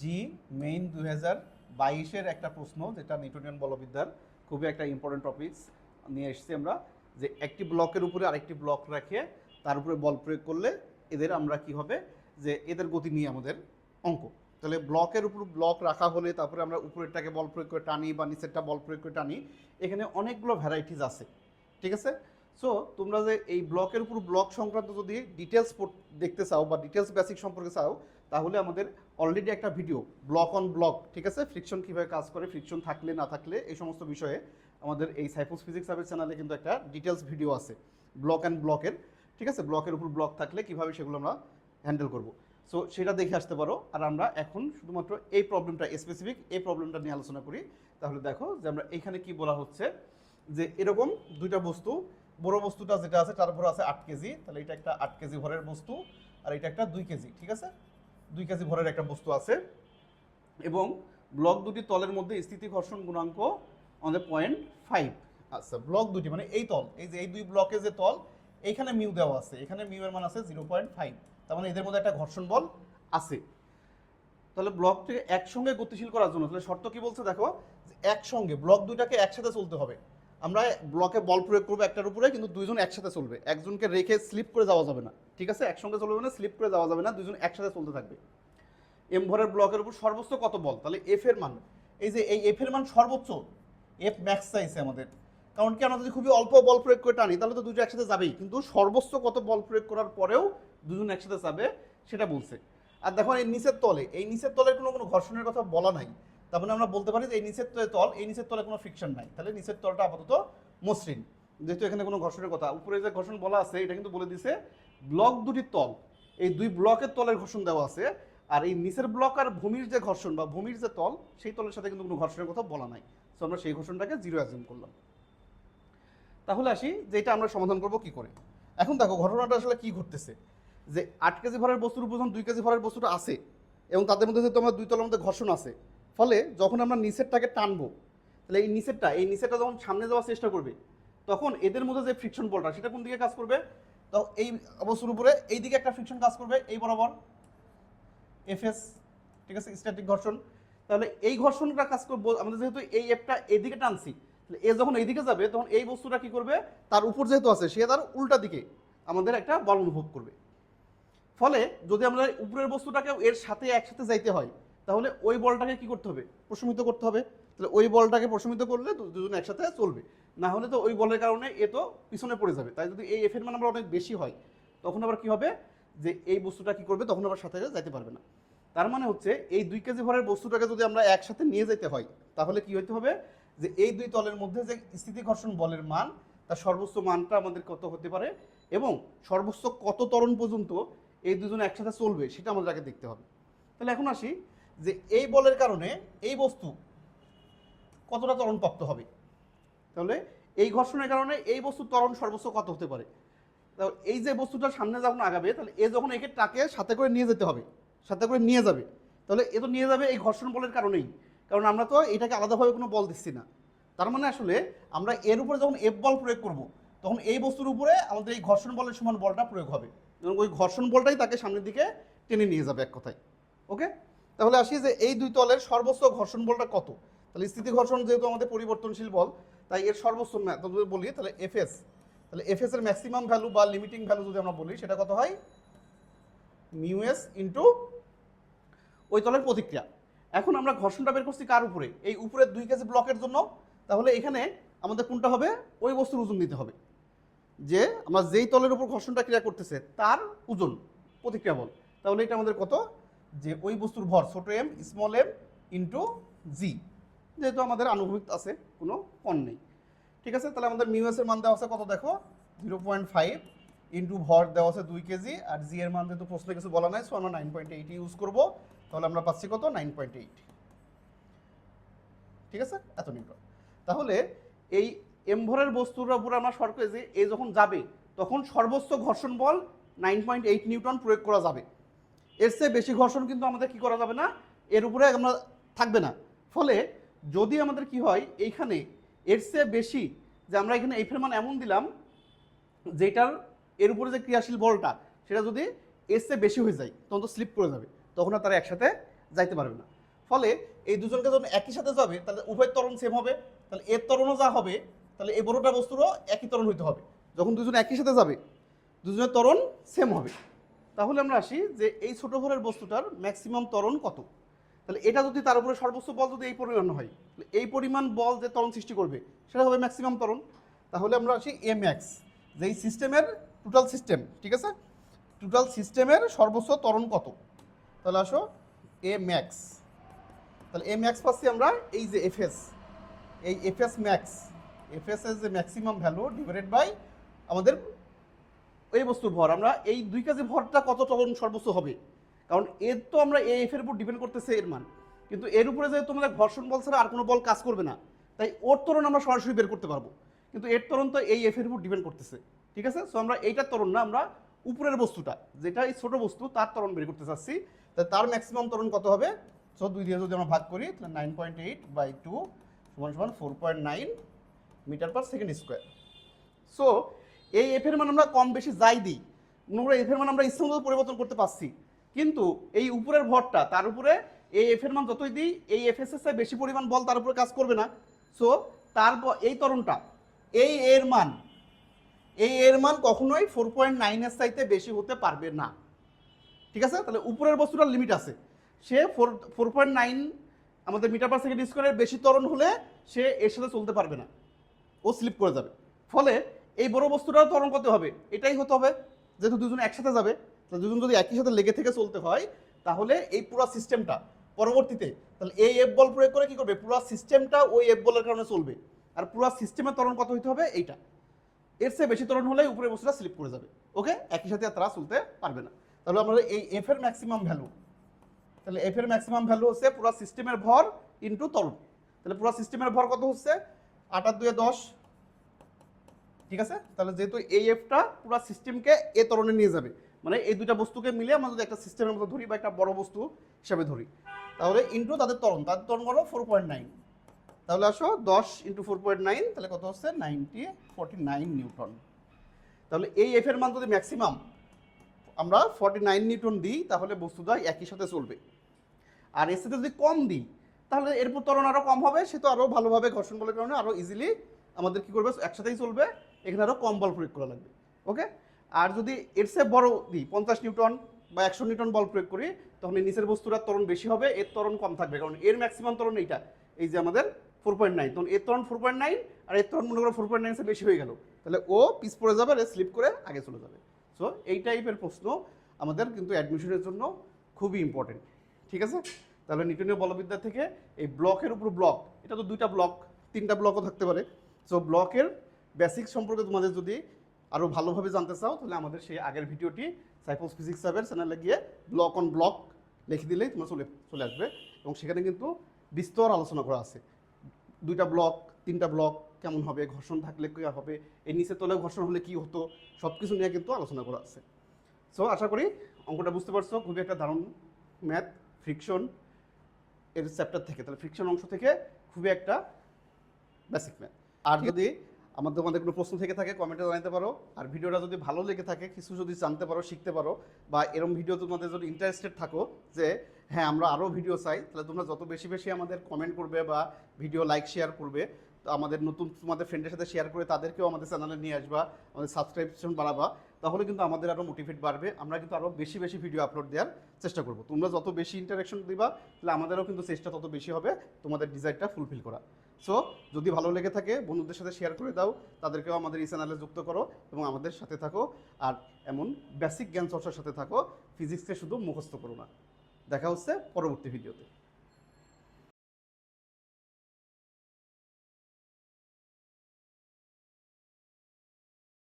জি main দুই হাজার বাইশের একটা প্রশ্ন, যেটা নিউটনিয়ান বলবিদ্যার খুবই একটা ইম্পর্টেন্ট টপিকস নিয়ে এসেছি আমরা, যে একটি ব্লকের উপরে আরেকটি ব্লক রেখে তার উপরে বল প্রয়োগ করলে এদের আমরা কি হবে? যে এদের গতি নিয়ে আমাদের অঙ্ক। তাহলে ব্লকের উপর ব্লক রাখা হলে তারপরে আমরা উপরেরটাকে বল প্রয়োগ করে টানি বা নিচেরটা বল প্রয়োগ করে টানি, এখানে অনেকগুলো ভ্যারাইটিস আছে, ঠিক আছে? সো তোমরা যে এই ব্লকের উপর ব্লক সংক্রান্ত যদি ডিটেলস দেখতে চাও বা ডিটেলস বেসিক সম্পর্কে চাও তাহলে আমাদের অলরেডি একটা ভিডিও ব্লক অন ব্লক ঠিক আছে? ফ্রিকশন কীভাবে কাজ করে ফ্রিকশন থাকলে, না থাকলে, এই সমস্ত বিষয়ে আমাদের এই সাইফুস ফিজিক্স সার্ভিস চ্যানেলে কিন্তু একটা ডিটেলস ভিডিও আছে ব্লক অ্যান্ড ব্লকের ঠিক আছে? ব্লকের উপর ব্লক থাকলে কীভাবে সেগুলো আমরা হ্যান্ডেল করব। সো সেটা দেখে আসতে পারো। আর আমরা এখন শুধুমাত্র এই প্রবলেমটা স্পেসিফিক এই প্রবলেমটা নিয়ে আলোচনা করি। তাহলে দেখো যে আমরা এখানে কি বলা হচ্ছে, যে এরকম দুইটা বস্তু, বড় বস্তুটা যেটা আছে, তার উপর আছে আট কেজি। তাহলে এটা একটা আট কেজি ভরের বস্তু, আর এটা একটা দুই কেজি, ঠিক আছে? দুই কেজি ভরের একটা বস্তু আছে। এবং ব্লক দুটি তলের মধ্যে স্থিতি ঘর্ষণ গুণাঙ্ক আমাদের পয়েন্ট ফাইভ আচ্ছা ব্লক দুটি মানে এই তল, এই যে, এই দুই ব্লকে যে তল, এইখানে মিউ দেওয়া আছে। এখানে মিউ এর মান আছে জিরো পয়েন্ট ফাইভ তার মানে এদের মধ্যে একটা ঘর্ষণ বল আছে। তাহলে ব্লকটিকে একসঙ্গে গতিশীল করার জন্য, তাহলে শর্ত কি বলছে? দেখো একসঙ্গে ব্লক দুইটাকে একসাথে চলতে হবে। আমরা ব্লকে বল প্রয়োগ করব একটার উপরে, কিন্তু দুইজন একসাথে চলবে। একজনকে রেখে স্লিপ করে যাওয়া যাবে না। ঠিক আছে? একসঙ্গে চলবে না স্লিপ করে যাওয়া যাবে না দুজন একসাথে চলতে থাকবে। এম ভরের ব্লকের উপর সর্বোচ্চ কত বল তাহলে এফ এর মান। এই যে এই এফ এর মান সর্বোচ্চ এফ ম্যাক্স চাইছে আমাদের। কারণ কি, আমরা যদি খুবই অল্প বল প্রয়োগ করে টানি, তাহলে তো দুজন একসাথে যাবেই। কিন্তু সর্বোচ্চ কত বল প্রয়োগ করার পরেও দুজন একসাথে যাবে, সেটা বলছে। আর দেখো, এই নিচের তলে, এই নিচের তলের কোনো কোনো ঘর্ষণের কথা বলা নাই। তার মানে আমরা বলতে পারি যে এই নিচের তলে তল, এই নিচের তলে কোনো ফ্রিকশন নাই। তাহলে নিচের তলটা আপাতত মসৃণ। যেহেতু এখানে কোনো ঘর্ষণের কথা, উপরে যে ঘর্ষণ বলা আছে, এটা কিন্তু বলে দিছে ব্লক দুটির তল। এই দুই ব্লকের তলের ঘর্ষণ দেওয়া আছে, আর এই নিচের ব্লক আর ভূমির যে ঘর্ষণ বা ভূমির যে তল, সেই তলের সাথে কিন্তু কোনো ঘর্ষণের কথা বলা নাই। সো আমরা সেই ঘর্ষণটাকে জিরো অ্যাজিউম করলাম। তাহলে আসি যে এটা আমরা সমাধান করব কি করে? এখন দেখো, ঘটনাটা আসলে কি ঘটতেছে? যে আট কেজি ভরের বস্তুর উপর দুই কেজি ভরের বস্তুটা আছে, এবং তাদের মধ্যে যেহেতু আমার দুই তলের মধ্যে ঘর্ষণ আছে ফলে যখন আমরা নিচেরটাকে টানবো, তাহলে এই নিচেরটা এই নিচেরটা যখন সামনে যাওয়ার চেষ্টা করবে, তখন এদের মধ্যে যে ফ্রিকশন বলটা সেটা কোন দিকে কাজ করবে? তো এই বস্তুর উপরে এই দিকে একটা ফ্রিকশন কাজ করবে, এই বরাবর। এফএস ঠিক আছে স্ট্যাটিক ঘর্ষণ। তাহলে এই ঘর্ষণটা কাজ করব, আমাদের যেহেতু এই এফটা এদিকে টানছি, তাহলে এ যখন এইদিকে যাবে, তখন এই বস্তুটা কি করবে? তার উপর যেহেতু আছে, সে তার উল্টা দিকে আমাদের একটা বল অনুভব করবে। ফলে যদি আমরা উপরের বস্তুটাকে এর সাথে একসাথে যাইতে হয় তাহলে ওই বলটাকে কি করতে হবে? প্রশমিত করতে হবে। তাহলে ওই বলটাকে প্রশমিত করলে দুজন একসাথে চলবে। না হলে তো ওই বলের কারণে এ তো পিছনে পড়ে যাবে। তাই যদি এই এফের মান আমরা অনেক বেশি হয়, তখন আবার কি হবে? যে এই বস্তুটা কি করবে, তখন আবার সাথে যাইতে পারবে না। তার মানে হচ্ছে এই দুই কেজি ভরের বস্তুটাকে যদি আমরা একসাথে নিয়ে যেতে হয়, তাহলে কি হইতে হবে? যে এই দুই তলের মধ্যে যে স্থিতি ঘর্ষণ বলের মান, তার সর্বোচ্চ মানটা আমাদের কত হতে পারে? এবং সর্বোচ্চ কত তরণ পর্যন্ত এই দুজন একসাথে চলবে, সেটা আমাদের আগে দেখতে হবে। তাহলে এখন আসি যে এই বলের কারণে এই বস্তু কতটা ত্বরণ প্রাপ্ত হবে? তাহলে এই ঘর্ষণের কারণে এই বস্তুর ত্বরণ সর্বোচ্চ কত হতে পারে? এই যে বস্তুটা সামনে যখন আগাবে, তাহলে এ যখন একে টাকে সাথে করে নিয়ে যেতে হবে, সাথে করে নিয়ে যাবে, তাহলে এ তো নিয়ে যাবে এই ঘর্ষণ বলের কারণেই। কারণ আমরা তো এটাকে আলাদাভাবে কোনো বল দিচ্ছি না। তার মানে আসলে আমরা এর উপরে যখন এফ বল প্রয়োগ করব, তখন এই বস্তুর উপরে আমাদের এই ঘর্ষণ বলের সমান বলটা প্রয়োগ হবে। এবং ওই ঘর্ষণ বলটাই তাকে সামনের দিকে টেনে নিয়ে যাবে এক কথায়। ওকে তাহলে আসি যে এই দুই তলের সর্বোচ্চ ঘর্ষণ বলটা কত? তাহলে স্থিতি ঘর্ষণ যেহেতু আমাদের পরিবর্তনশীল বল, তাই এর সর্বোচ্চ যদি বলি, তাহলে এফএস তাহলে এফএস এর ম্যাক্সিমাম ভ্যালু বা লিমিটিং ভ্যালু যদি আমরা বলি, সেটা কত হয়? মিউএস ইন্টু ওই তলের প্রতিক্রিয়া। এখন আমরা ঘর্ষণটা বের করছি কার উপরে? এই উপরের দুই কেজি ব্লকের জন্য। তাহলে এখানে আমাদের কোনটা হবে? ওই বস্তুর ওজন নিতে হবে। যে আমরা যেই তলের উপর ঘর্ষণটা ক্রিয়া করতেছে, তার ওজন, প্রতিক্রিয়া বল। তাহলে এটা আমাদের কত? যে ওই বস্তুর ভর ছোট m small m into g যেহেতু আমাদের আনুভূমিক আছে, কোনো কণ নেই। ঠিক আছে? তাহলে আমাদের মিউএস এর মান দেওয়া আছে কত দেখো? জিরো পয়েন্ট ফাইভ ইন্টু ভর দেওয়া আছে দুই কেজি, আর জি এর মান যেহেতু প্রশ্নে কিছু বলা নাই সো আমরা নাইন পয়েন্ট এইট ইউজ করব। তাহলে আমরা পাচ্ছি কত? নাইন পয়েন্ট এইট ঠিক আছে? এত নিউটন তাহলে এই এম ভরের বস্তুর উপর আমরা শর্ট যে, এ যখন যাবে, তখন সর্বোচ্চ ঘর্ষণ বল নাইন পয়েন্ট এইট নিউটন প্রয়োগ করা যাবে। এর চেয়ে বেশি ঘর্ষণ কিন্তু আমাদের কি করা যাবে না? এর উপরে আমরা থাকবে না। ফলে যদি আমাদের কি হয়, এইখানে এর চেয়ে বেশি যে আমরা এখানে এই মান এমন দিলাম, যেটার এর উপরে যে ক্রিয়াশীল বলটা, সেটা যদি এর চেয়ে বেশি হয়ে যায়, তখন তো স্লিপ করে যাবে। তখন আর তারা একসাথে যাইতে পারবে না। ফলে এই দুজনকে যখন একই সাথে যাবে, তাহলে উভয় ত্বরণ সেম হবে। তাহলে এর তরণও যা হবে, তাহলে এই বড়টা বস্তুরও একই তরণ হইতে হবে। যখন দুজন একই সাথে যাবে, দুজনের ত্বরণ সেম হবে। তাহলে আমরা আসি যে এই ছোট ভরের বস্তুটার ম্যাক্সিমাম ত্বরণ কত? তাহলে এটা যদি তার উপরে সর্বোচ্চ বল যদি এই পরিমাণ হয়, তাহলে এই পরিমাণ বল যে ত্বরণ সৃষ্টি করবে, সেটা হবে ম্যাক্সিমাম ত্বরণ। তাহলে আমরা আসি এ ম্যাক্স যে এই সিস্টেমের টোটাল সিস্টেম ঠিক আছে? টোটাল সিস্টেমের সর্বোচ্চ ত্বরণ কত? তাহলে আসো এ ম্যাক্স তাহলে এ ম্যাক্স পাচ্ছি আমরা এই যে এফএস এই এফএস ম্যাক্স এফএস এর যে ম্যাক্সিমাম ভ্যালু ডিভাইডেড বাই আমাদের এই বস্তুর ভর। আমরা এই দুই কেজি ভরটা কত টন সর্বোচ্চ হবে? কারণ এর তো আমরা এই এফ এর উপর ডিপেন্ড করতেছে এর মান। কিন্তু এর উপরে যেহেতু আমাদের ঘর্ষণ বল ছাড়া আর কোনো বল কাজ করবে না, তাই ওর ত্বরণ আমরা সরাসরি বের করতে পারব। কিন্তু এর ত্বরণ তো এই এফ এর উপর ডিপেন্ড করতেছে। ঠিক আছে? সো আমরা এইটার ত্বরণ না, আমরা উপরের বস্তুটা, যেটা এই ছোট বস্তু, তার ত্বরণ বের করতে চাচ্ছি। তাই তার ম্যাক্সিমাম ত্বরণ কত হবে? সো দুই দিয়ে যদি আমরা ভাগ করি, তাহলে nine point eight by two সমান সমান four point nine metre per second square so এই এফ এর মান আমরা কম বেশি যাই দিই। আমরা এফ এর মান আমরা ইচ্ছা মতো পরিবর্তন করতে পারছি। কিন্তু এই উপরের ভরটা, তার উপরে এই এফ এর মান যতই দিই, এই এফ এস এস বেশি পরিমাণ বল তার উপরে কাজ করবে না। সো তারপর এই তরণটা এই এর মান, এই এর মান কখনোই ফোর পয়েন্ট নাইনের চাইতে বেশি হতে পারবে না। ঠিক আছে? তাহলে উপরের বস্তুটার লিমিট আছে। সে ফোর ফোর পয়েন্ট নাইন আমাদের মিটার পার সেকেন্ড স্কোয়ারের বেশি ত্বরণ হলে সে এর সাথে চলতে পারবে না। ও স্লিপ করে যাবে। ফলে এই বড় বস্তুটাও ত্বরণ করতে হবে। এটাই হতে হবে, যেহেতু দুজন একসাথে যাবে দুজন যদি একই সাথে লেগে থেকে চলতে হয়, তাহলে এই পুরো সিস্টেমটা পরবর্তীতে, তাহলে এই এফ বল প্রয়োগ করে কি করবে? পুরো সিস্টেমটা ওই এফ বলের কারণে চলবে। আর পুরো সিস্টেমের ত্বরণ কত হইতে হবে? এইটা। এর চেয়ে বেশি ত্বরণ হলে উপরে বস্তুটা স্লিপ করে যাবে। ওকে? একই সাথে তারা চলতে পারবে না। তাহলে আমরা এই এফ এর ম্যাক্সিমাম ভ্যালু তাহলে এফ এর ম্যাক্সিমাম ভ্যালু হচ্ছে পুরো সিস্টেমের ভর ইনটু ত্বরণ। তাহলে পুরো সিস্টেমের ভর কত হচ্ছে? আট আর দুয়ে দশ ঠিক আছে? তাহলে যেহেতু এই এফটা পুরো সিস্টেমকে এ তরণে নিয়ে যাবে মানে এই দুইটা বস্তুকে মিলে আমরা যদি একটা সিস্টেমের মতো ধরি বা একটা বড় বস্তু হিসাবে ধরি, তাহলে ইন্টু তাদের ত্বরণ তাদের ত্বরণ করো ফোর পয়েন্ট নাইন তাহলে আসো দশ ইন্টু ফোর পয়েন্ট নাইন তাহলে কত হচ্ছে? Ninety forty nine newton. তাহলে এই এফ এর মান যদি ম্যাক্সিমাম আমরা ফর্টি নাইন নিউটন দিই, তাহলে বস্তুটা একই সাথে চলবে। আর এর সাথে যদি কম দিই, তাহলে এরপর ত্বরণ আরও কম হবে, সে তো আরও ভালোভাবে ঘর্ষণ বলের কারণে আরও ইজিলি আমাদের কি করবে? একসাথেই চলবে। এখানে আরও কম বল প্রয়োগ করা লাগবে ওকে আর যদি এর চেয়ে বড় দিই, পঞ্চাশ নিউটন বা একশো নিউটন বল প্রয়োগ করি তখন নিচের বস্তুটার তরণ বেশি হবে, এর তরণ কম থাকবে। কারণ এর ম্যাক্সিমাম তরণ এইটা, এই যে আমাদের ফোর পয়েন্ট নাইন তখন এর তরণ ফোর পয়েন্ট নাইন আর এর ত্বরণ মনে করো ফোর পয়েন্ট নাইন বেশি হয়ে গেল। তাহলে ও পিস পড়ে যাবে, আর স্লিপ করে আগে চলে যাবে। সো এই টাইপের প্রশ্ন আমাদের কিন্তু অ্যাডমিশনের জন্য খুবই ইম্পর্টেন্ট ঠিক আছে? তাহলে নিউটনীয় বলবিদ্যা থেকে এই ব্লকের উপর ব্লক এটা তো দুইটা ব্লক তিনটা ব্লকও থাকতে পারে। সো ব্লকের বেসিক সম্পর্কে তোমাদের যদি আরও ভালোভাবে জানতে চাও তাহলে আমাদের সেই আগের ভিডিওটি সাইফোস ফিজিক্স সাবের চ্যানেলে গিয়ে ব্লক অন ব্লক লিখে দিলেই তোমার চলে চলে আসবে। এবং সেখানে কিন্তু বিস্তর আলোচনা করা আছে। দুইটা ব্লক তিনটা ব্লক কেমন হবে ঘর্ষণ থাকলে কী হবে এই নিচে তলে ঘর্ষণ হলে কি হতো সব কিছু নিয়ে কিন্তু আলোচনা করা আছে। সো আশা করি অঙ্কটা বুঝতে পারছ খুবই একটা দারুণ ম্যাথ ফ্রিকশন এর চ্যাপ্টার থেকে তাহলে ফ্রিকশন অংশ থেকে খুবই একটা বেসিক ম্যাথ আর যদি আমাদের তোমাদের কোনো প্রশ্ন থেকে থাকে কমেন্টে জানাতে পারো। আর ভিডিওটা যদি ভালো লেগে থাকে, কিছু যদি জানতে পারো, শিখতে পারো, বা এরকম ভিডিও তোমাদের যদি ইন্টারেস্টেড থাকো, যে হ্যাঁ আমরা আরও ভিডিও চাই, তাহলে তোমরা যত বেশি বেশি আমাদের কমেন্ট করবে বা ভিডিও লাইক শেয়ার করবে, তো আমাদের নতুন তোমাদের ফ্রেন্ডের সাথে শেয়ার করে তাদেরকেও আমাদের চ্যানেলে নিয়ে আসবা, আমাদের সাবস্ক্রিপশন বাড়াবা, তাহলে কিন্তু আমাদের আরও মোটিভেট বাড়বে। আমরা কিন্তু আরও বেশি বেশি ভিডিও আপলোড দেওয়ার চেষ্টা করব। তোমরা যত বেশি ইন্টারাকশন দিবা, তাহলে আমাদেরও কিন্তু চেষ্টা তত বেশি হবে, তোমাদের ডিজাইনটা ফুলফিল করা। সো যদি ভালো লেগে থাকে, বন্ধুদের সাথে শেয়ার করে দাও, তাদেরকেও আমাদের এই চ্যানেলে যুক্ত করো এবং আমাদের সাথে থাকো। আর এমন বেসিক জ্ঞান চর্চার সাথে থাকো ফিজিক্সকে শুধু মুখস্থ করো না। দেখা হচ্ছে পরবর্তী ভিডিওতে